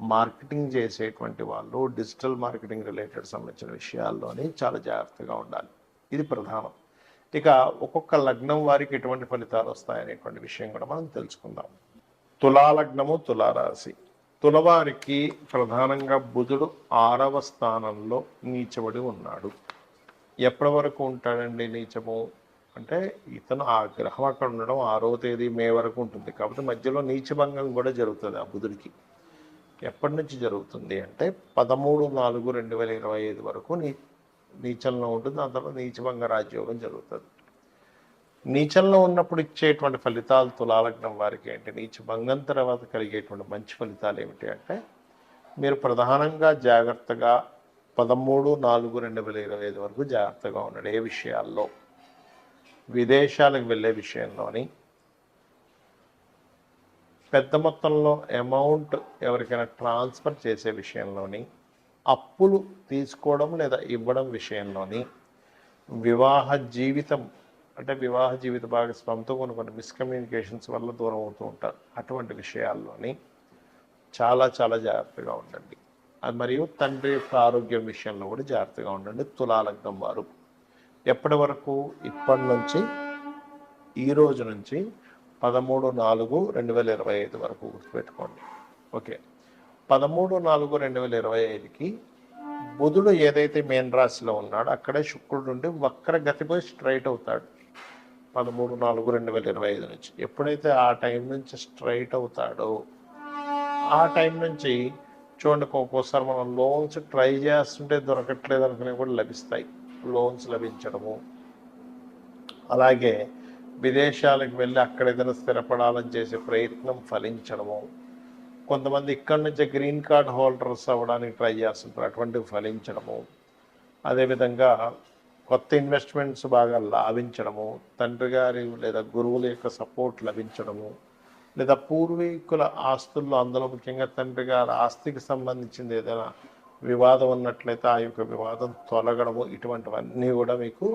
Marketing చేసేటువంటి వాళ్ళు digital marketing related సంబంధించిన విషయాల్లోని చాలా జాగ్రత్తగా ఉండాలి. ఇది ప్రధానం. ఇక ఒక్కొక్క లగ్నం వారికి ఎటువంటి ఫలితాలు వస్తాయనేటువంటి విషయం కూడా మనం తెలుసుకుందాం. తులాలగ్నము తులారాశి తులవారికి ప్రధానంగా బుధుడు ఆరవ స్థానంలో నీచబడి ఉన్నాడు. ఎప్పటి వరకు ఉంటాడండి నీచము? అంటే ఇతను ఆ గ్రహం అక్కడ ఉండడం ఆరో తేదీ మే వరకు ఉంటుంది. కాబట్టి మధ్యలో నీచభంగం కూడా జరుగుతుంది ఆ బుధుడికి. ఎప్పటి నుంచి జరుగుతుంది అంటే పదమూడు నాలుగు రెండు వేల ఇరవై ఐదు వరకు నీ నీచంలో ఉంటుంది దాని తర్వాత నీచభంగ రాజ్యోగం జరుగుతుంది. నీచంలో ఉన్నప్పుడు ఇచ్చేటువంటి ఫలితాలు తులాలగ్నం వారికి ఏంటి? నీచభంగం తర్వాత కలిగేటువంటి మంచి ఫలితాలు ఏమిటి అంటే మీరు ప్రధానంగా జాగ్రత్తగా పదమూడు నాలుగు రెండు వేల ఇరవై ఐదు వరకు జాగ్రత్తగా ఉన్నాడు ఏ విషయాల్లో? విదేశాలకు వెళ్ళే విషయంలోని పెద్ద మొత్తంలో అమౌంట్ ఎవరికైనా ట్రాన్స్ఫర్ చేసే విషయంలోని అప్పులు తీసుకోవడం లేదా ఇవ్వడం విషయంలోని వివాహ జీవితం అంటే వివాహ జీవిత భాగస్వామితో కొన్ని కొన్ని మిస్కమ్యూనికేషన్స్ వల్ల దూరం అవుతూ ఉంటారు. అటువంటి విషయాల్లోని చాలా చాలా జాగ్రత్తగా ఉండండి. అది మరియు తండ్రి యొక్క ఆరోగ్యం విషయంలో కూడా జాగ్రత్తగా ఉండండి. తులాలగ్నం వారు. ఎప్పటి వరకు? ఇప్పటి నుంచి ఈ రోజు నుంచి పదమూడు నాలుగు రెండు వేల ఇరవై ఐదు వరకు గుర్తుపెట్టుకోండి. ఓకే. పదమూడు నాలుగు రెండు వేల ఇరవై ఐదుకి బుధుడు ఏదైతే మేన్ రాశిలో ఉన్నాడో అక్కడే శుక్రుడు ఉండి వక్ర గతిపోయి స్ట్రైట్ అవుతాడు. పదమూడు నాలుగు రెండు వేల ఇరవై ఐదు నుంచి. ఎప్పుడైతే ఆ టైం నుంచి స్ట్రైట్ అవుతాడో ఆ టైం నుంచి చూడండి ఒక్కోసారి మనం లోన్స్ ట్రై చేస్తుంటే దొరకట్లేదు అనుకునేవి కూడా లభిస్తాయి. లోన్స్ లభించడము. అలాగే విదేశాలకు వెళ్ళి అక్కడ ఏదైనా స్థిరపడాలని చేసే ప్రయత్నం ఫలించడము. కొంతమంది ఇక్కడి నుంచే గ్రీన్ కార్డ్ హోల్డర్స్ అవ్వడానికి ట్రై చేస్తుంటారు. అటువంటివి ఫలించడము. అదేవిధంగా కొత్త ఇన్వెస్ట్మెంట్స్ బాగా లాభించడము. తండ్రి గారి లేదా గురువుల యొక్క సపోర్ట్ లభించడము. లేదా పూర్వీకుల ఆస్తుల్లో అందులో ముఖ్యంగా తండ్రి గారి ఆస్తికి సంబంధించింది ఏదైనా వివాదం ఉన్నట్లయితే ఆ యొక్క వివాదం తొలగడము. ఇటువంటివన్నీ కూడా మీకు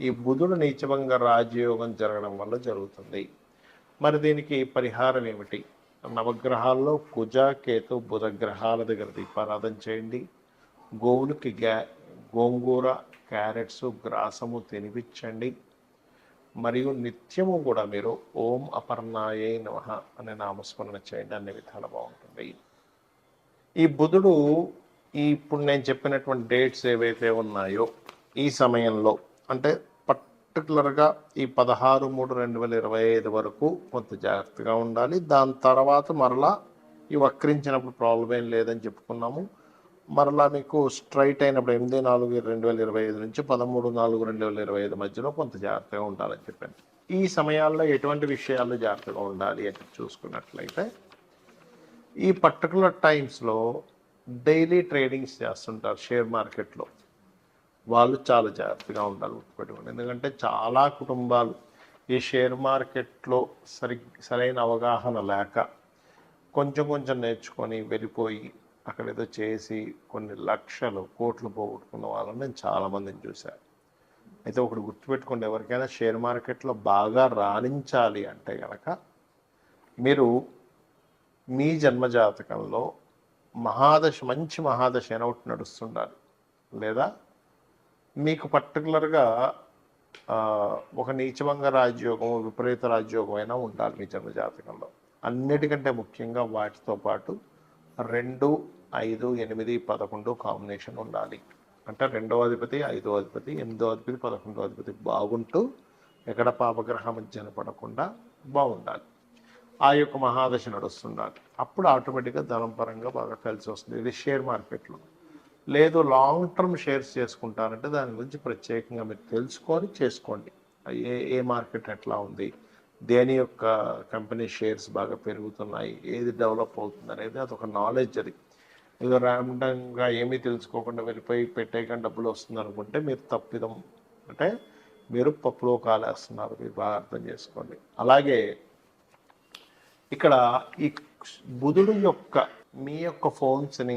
ఈ బుధుడు నీచభంగ రాజయోగం జరగడం వల్ల జరుగుతుంది. మరి దీనికి పరిహారం ఏమిటి? నవగ్రహాల్లో కుజ కేతు బుధ గ్రహాల దగ్గర దీపారాధన చేయండి. గోవులకి గ్యా గోంగూర క్యారెట్స్ గ్రాసము తినిపించండి. మరియు నిత్యము కూడా మీరు ఓం అపర్ణాయే నమ అనే నామస్మరణ చేయండి. అన్ని విధాలు బాగుంటుంది. ఈ బుధుడు ఈ ఇప్పుడు నేను చెప్పినటువంటి డేట్స్ ఏవైతే ఉన్నాయో ఈ సమయంలో అంటే పర్టికులర్గా ఈ పదహారు మూడు రెండు వేల ఇరవై ఐదు వరకు కొంత జాగ్రత్తగా ఉండాలి. దాని తర్వాత మరలా ఈ వక్రించినప్పుడు ప్రాబ్లం ఏం లేదని చెప్పుకున్నాము. మరలా మీకు స్ట్రైట్ అయినప్పుడు ఎనిమిది నాలుగు రెండు వేల ఇరవై ఐదు నుంచి పదమూడు నాలుగు రెండు వేల ఇరవై ఐదు మధ్యలో కొంత జాగ్రత్తగా ఉండాలని చెప్పాను ఈ సమయాల్లో ఎటువంటి విషయాల్లో జాగ్రత్తగా ఉండాలి అని చూసుకున్నట్లయితే ఈ పర్టికులర్ టైమ్స్లో డైలీ ట్రేడింగ్స్ చేస్తుంటారు షేర్ మార్కెట్లో. వాళ్ళు చాలా జాగ్రత్తగా ఉండాలి గుర్తుపెట్టుకోండి. ఎందుకంటే చాలా కుటుంబాలు ఈ షేర్ మార్కెట్లో సరి సరైన అవగాహన లేక కొంచెం కొంచెం నేర్చుకొని వెళ్ళిపోయి అక్కడ ఏదో చేసి కొన్ని లక్షలు కోట్లు పోగొట్టుకున్న వాళ్ళని నేను చాలామందిని చూశాను అయితే ఒకటి గుర్తుపెట్టుకోండి ఎవరికైనా షేర్ మార్కెట్లో బాగా రాణించాలి అంటే కనుక మీరు మీ జన్మజాతకంలో మహాదశ మంచి మహాదశ అయిన ఒకటి నడుస్తుండాలి. లేదా మీకు పర్టికులర్గా ఒక నీచభంగ రాజ్యోగం విపరీత రాజ్యోగం అయినా ఉండాలి మీ జన్మజాతకంలో. అన్నిటికంటే ముఖ్యంగా వాటితో పాటు రెండు ఐదు ఎనిమిది పదకొండు కాంబినేషన్ ఉండాలి. అంటే రెండవ అధిపతి ఐదో అధిపతి ఎనిమిదో అధిపతి పదకొండో అధిపతి బాగుంటూ ఎక్కడ పాపగ్రహం జనపడకుండా బాగుండాలి. ఆ యొక్క మహాదశ నడుస్తుండాలి. అప్పుడు ఆటోమేటిక్గా ధనం పరంగా బాగా కలిసి వస్తుంది. ఇది షేర్ మార్కెట్లో. లేదు లాంగ్ టర్మ్ షేర్స్ చేసుకుంటారంటే దాని గురించి ప్రత్యేకంగా మీరు తెలుసుకొని చేసుకోండి. ఏ ఏ మార్కెట్ ఎట్లా ఉంది దేని యొక్క కంపెనీ షేర్స్ బాగా పెరుగుతున్నాయి ఏది డెవలప్ అవుతుంది అనేది అదొక నాలెడ్జ్ అది. ఏదో ర్యాండంగా ఏమీ తెలుసుకోకుండా వెళ్ళిపోయి పెట్టేయకుండా డబ్బులు వస్తుంది అనుకుంటే మీరు తప్పిదం అంటే మీరు పప్పులో కాలేస్తున్నారు మీరు బాగా అర్థం చేసుకోండి. అలాగే ఇక్కడ ఈ బుధుడు యొక్క మీ యొక్క ఫోన్స్ని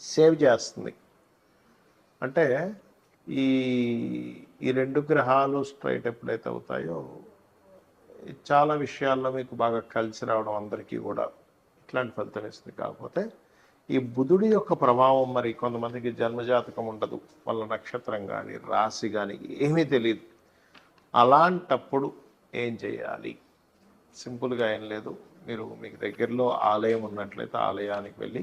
సేవ్ చేస్తుంది. అంటే ఈ ఈ రెండు గ్రహాలు స్ట్రైట్ ఎప్పుడైతే అవుతాయో చాలా విషయాల్లో మీకు బాగా కలిసి రావడం అందరికీ కూడా ఇట్లాంటి ఫలితం ఇస్తుంది. కాకపోతే ఈ బుధుడి యొక్క ప్రభావం మరి కొంతమందికి జన్మజాతకం ఉండదు. వాళ్ళ నక్షత్రం కానీ రాశి కానీ ఏమీ తెలియదు అలాంటప్పుడు ఏం చేయాలి? సింపుల్గా ఏం లేదు. మీరు మీకు దగ్గరలో ఆలయం ఉన్నట్లయితే ఆలయానికి వెళ్ళి